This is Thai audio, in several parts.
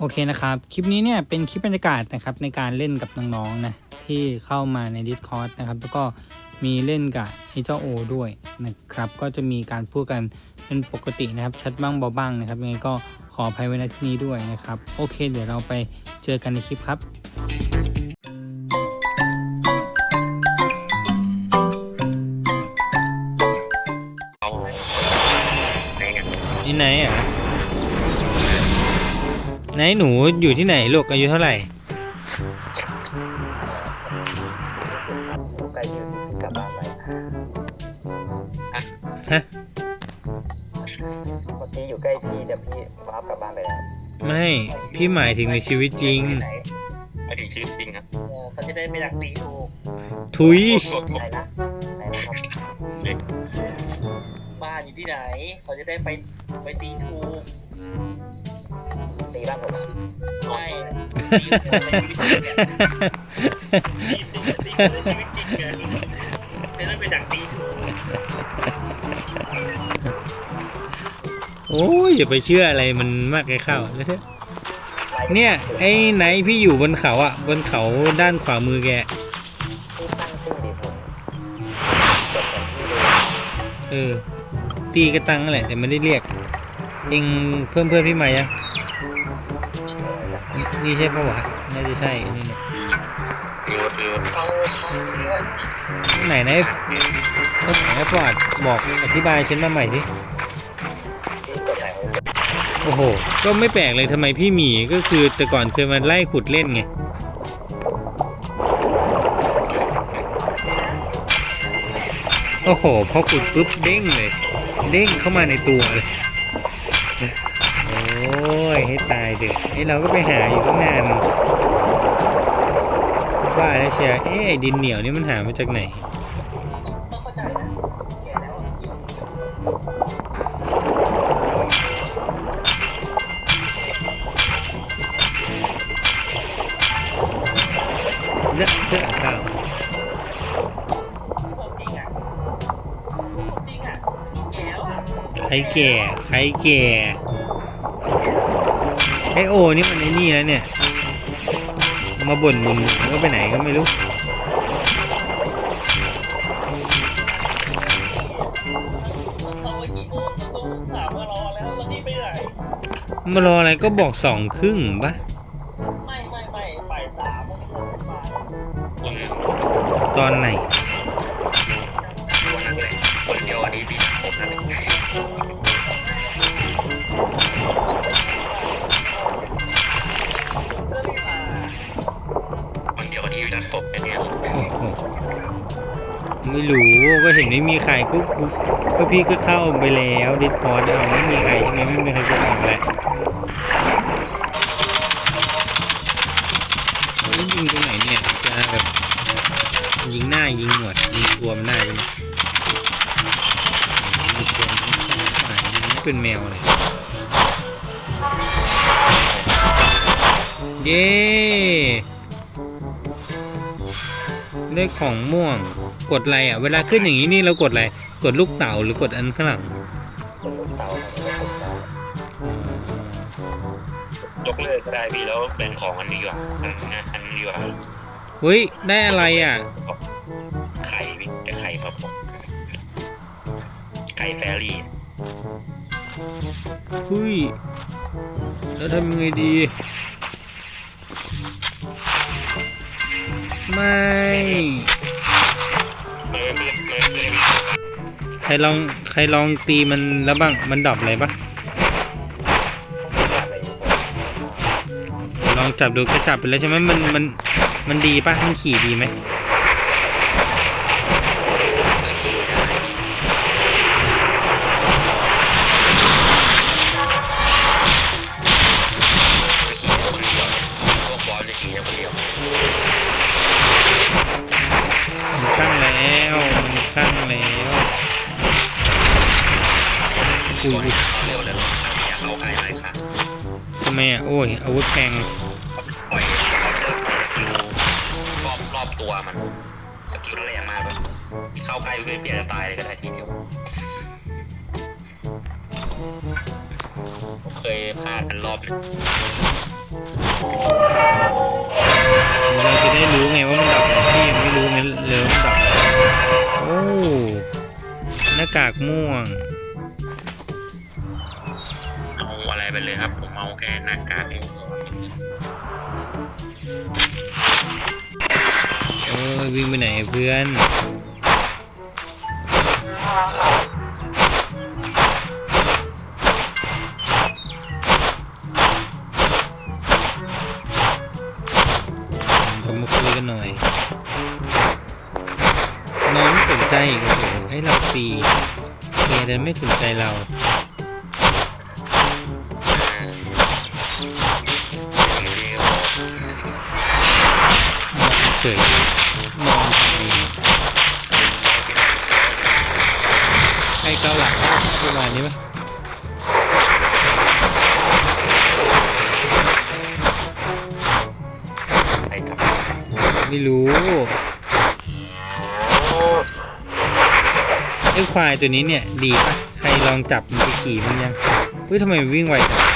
โอเคนะครับ คลิปนี้เนี่ยเป็นคลิปบรรยากาศนะครับในการเล่นกับน้องๆนะที่เข้ามาใน Discord นะครับแล้วก็มีเล่นกับไอ้เจ้าโอด้วยนะครับก็จะมีการพูดกันเป็นปกตินะครับชัดบ้างเบาบ้างนะครับยังไงก็ขออภัยไว้ณที่นี้ด้วยนะครับ โอเค เดี๋ยวเราไปเจอกันในคลิปครับนี่ไหนอะ ไหนหนูอยู่ที่ไหนลูกอายุเท่าไหร่ใกล้ยืนกลับบ้านไปฮะเมื่อกี้อยู่ใกล้พี่แต่พี่วาร์ปกลับบ้านไปแล้วไม่พี่หมายถึงในชีวิตจริงไม่ถึงชีวิตจริงครับเขาจะได้ไม่ดักตีถูกทุยไหนนะไหนนะครับบ้านอยู่ที่ไหน เขาจะได้ไปไปตีถูก ตีบ้านผมอะไม่ตีถูกในชีวิตจริงเนี่ยตีถูกชีวิตจริงเนี่ยจะได้ไปดักตีถูกโอ้ยอย่าไปเชื่ออะไรมันมากเลยเข้าเนี่ยไอ้ไหนพี่อยู่บนเขาอะ บนเขาด้านขวามือแกเออตีกระตังนั่นแหละแต่ไม่ได้เรียกเองเพิ่มเพื่อนพี่ใหม่ยัง นี่ใช่ปะวะน่าจะใช่นี่เนี่ยเรือเรือไหนไหนคนไหนฟอร์ดบอกอธิบายฉันมาใหม่สิที่กดไหนผมโอ้โห ก็ไม่แปลกเลยทำไมพี่หมีก็คือแต่ก่อนเคยมาไล่ขุดเล่นไงโอ้โหพอขุดปุ๊บเด้งเลย เด้งเข้ามาในตัวเลย โอ้ย ให้ตาย ด็กไอ้เราก็ไปหาอยู่ตั้งนานว่าแล้วเชียร์เอ๊ะไอ้ดินเหนียวนี่มันหามาจากไหนต้องเข้าใจนะแก่แล้วอะเลอะเทอะข้าวความจริงอะความจริงอะจะมีแก่แล้วอะใครแก่ ใครแก่ ไอโอนี่มันไอนี่แล้วเนี่ย มาบ่นบ่นแล้วก็ไปไหนก็ไม่รู้มารออะไรก็บอกสองครึ่งปะไม่ไม่ไม่บ่ายสามมันไม่มาตอนไหน ไม่รู้ก็เห็นไม่มีใครก็ก็ก็พี่ก็เข้าไปแล้วดิสคอร์ดเอาไม่มีใครใช่ไหมไม่มีใครก็ออกแล้วแล้วยิงตรงไหนเนี่ยจะแบบยิงหน้ายิงหนวดยิงตัวมันได้ไหมยิงตัวมันไม่เป็นแมวเลยเย้ได้ของม่วง กดอะไรอะ เวลาขึ้นอย่างนี้นี่เรากดอะไร กดลูกเต่าหรือกดอันข้างหลังกดลูกเตาครับแล้วกดได้ยกเลิกก็ได้พี่แล้วแบ่งของอันนี้ดีกว่าอันนั้นอันนี้ดีกว่าเฮ้ย ได้อะไรอะ ไข่พี่จะไข่มาผมไข่แปรรี่เฮ้ย แล้วทำยังไงดี ไม่ ครลองใครลองตีมันแล้วบ้างมันดรอปอะไรปะอะไรอยู่ลองจับดูก็จับไปแล้วใช่ไหมมันมันมันดีปะมันขี่ดีไหม ตัวมันสกิลแรงมากแบบเข้าใกล้ด้วยเปียจะตายเลยก็ได้ทีเดียวผมเคยพลาดเป็นรอบหนึงเราจะได้รู้ไงว่ามันดับอะไรพี่ยังไม่รู้ไงเลยว่ามันดับอะไรโอ้หน้ากากม่วงเอาอะไรไปเลยครับผมเอาแค่หน้ากากเอง โอ้ยวิ่งไปไหนเพื่อนก็มาคุยกันหน่อย น้องไม่สนใจอีกโอ้โหให้เราฟรีแกแต่ไม่สนใจเราเฉยาหลักประมาณนี้ปะไอ้จับไม่รู้ไอ้ควายตัวนี้เนี่ย ดีปะใครลองจับมันไปขี่มันยังเฮ้ยทำไมมันวิ่งไวจัง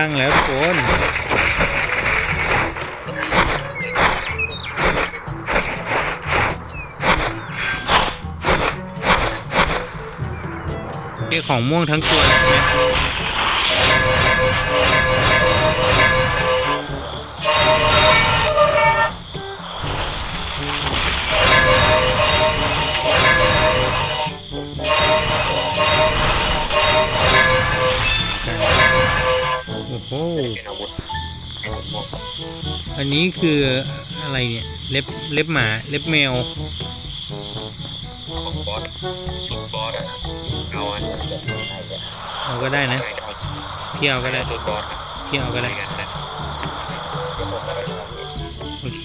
ข้างแล้วทุกคนของม่วงทั้งตัวเลยนะ นี้คืออะไรเนี่ย เล็บเล็บหมาเล็บแมวของบอสชุดบอสอะเอาอันเอาก็ได้นะพี่เอาก็ได้ชุดบอสพี่เอาก็ได้โอเค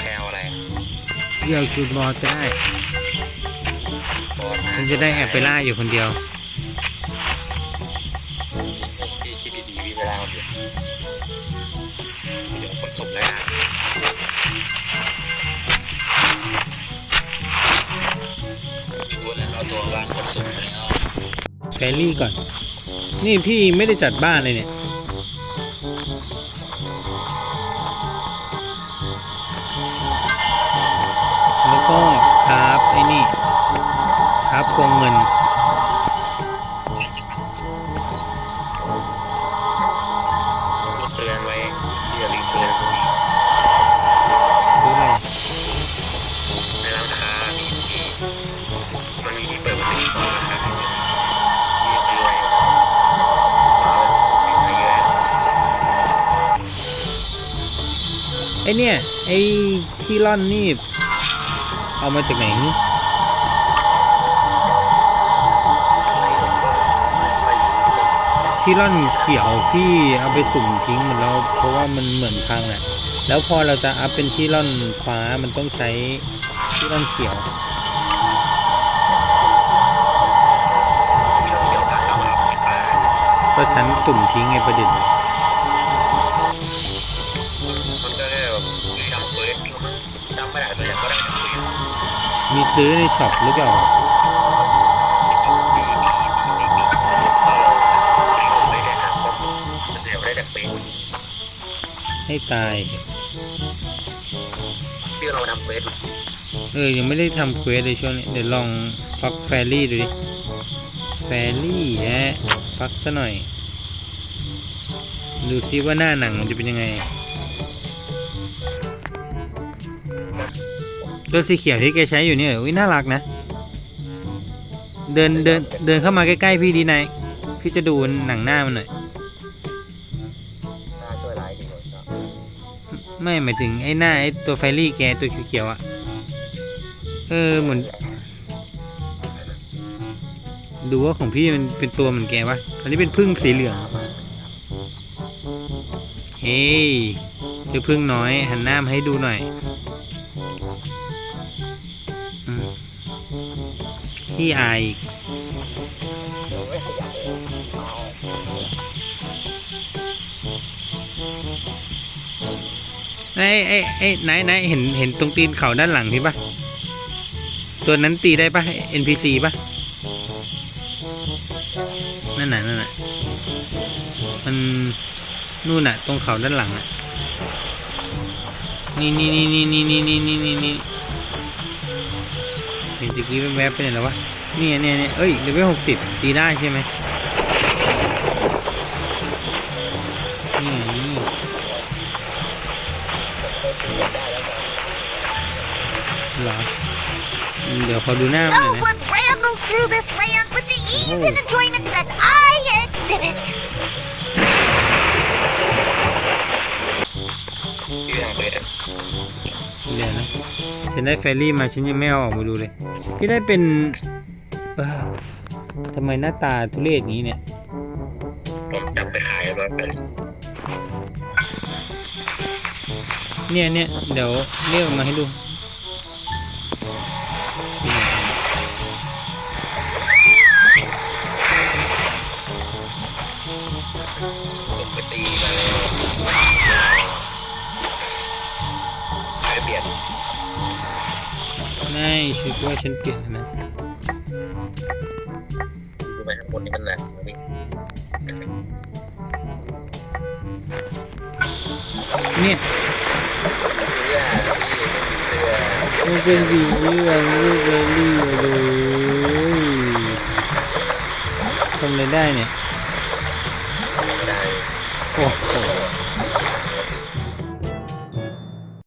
แพลวอะไรพี่เอาชุดบอสก็ได้บอสฉันจะได้แอบไปล่าอยู่คนเดียว แกลลี่ก่อน นี่พี่ไม่ได้จัดบ้านเลยเนี่ย แล้วก็ครับไอ้นี่ครับพวงเงิน ไอเนี่ย ไอที่ร่อนนี่ เอามาจากไหนที่ร่อนเขียวพี่เอาไปสุ่มทิ้งหมดแล้วเพราะว่ามันเหมือนพังอะแล้วพอเราจะอัพเป็นที่ร่อนฟ้ามันต้องใช้ที่ร่อนเขียว ก็ฉันสุ่มทิ้งไงประเด็นมันก็แค่แบบมีทำเควสจำไม่ได้เลยก็ได้ทำเควสมีซื้อในช็อปหรือเปล่ามีมีมีมีมีเราไม่ได้หาข้อมูลเสียไม่ได้จากเฟซให้ตายที่เราทำเควสเออ ยังไม่ได้ทำเควสเลยช่วงนี้ เดี๋ยวลองฟักแฟรี่ดูดิ แฟรี่ฮะ ฟักซะหน่อย ดูซิว่าหน้าหนังมันจะเป็นยังไง ตัวสีเขียวที่แกใช้อยู่เนี่ยอุ้ยน่ารักนะ เดินเดินเดินเข้ามาใกล้ๆพี่ดีนายพี่จะดูหนังหน้ามันหน่อยน่าช่วยหลายดีเลยครับไม่หมายถึงไอ้หน้าไอ้ตัวไฟรี่แกตัวเขียวๆอะ เออเหมือน ดูว่าของพี่มันเป็นตัวเหมือนแกวะอันนี้เป็นพึ่งสีเหลืองเฮ้ยเจ้าพึ่งน้อย หันหน้ามาให้ดูหน่อยอขี้อายไอ้ไอ้ไอ้ไหนไหนเห็นเห็นตรงตีนเขาด้านหลังพี่ปะตัวนั้นตีได้ปะ NPC ปะ นู่นน่ะ ตรงเขาด้านหลังอะนี่นี่นี่นี่นี่นี่นี่นี่นี่นี่เห็นตะกี้แวบๆไปไหนแล้ววะนี่เนี่ยเนี่ยเอ้ยเลเวลหกสิบตีได้ใช่ไหมนี่นี่หรอเดี๋ยวขอดูหน้ามันหน่อย No นะ one rambles through this land with the ease and enjoyment that I เลยนะฉันได้แฟรี่มาฉันยังไม่เอาออกมาดูเลยพี่ได้เป็นเออทำไมหน้าตาทุเรศงนี้เนี่ยผมจับไปขายแล้วไปเนี่ยเนี่ยเดี๋ยวเรียกมาให้ดู เปลี่ยน ไม่ชุดว่าฉันเปลี่ยนแล้วนะดูไปข้างบนนี่มันหนักนี่เนี่ยย่าพี่เรือมันเป็นสีเหลืองลูกเบอร์รี่เลยทำอะไรได้เนี่ย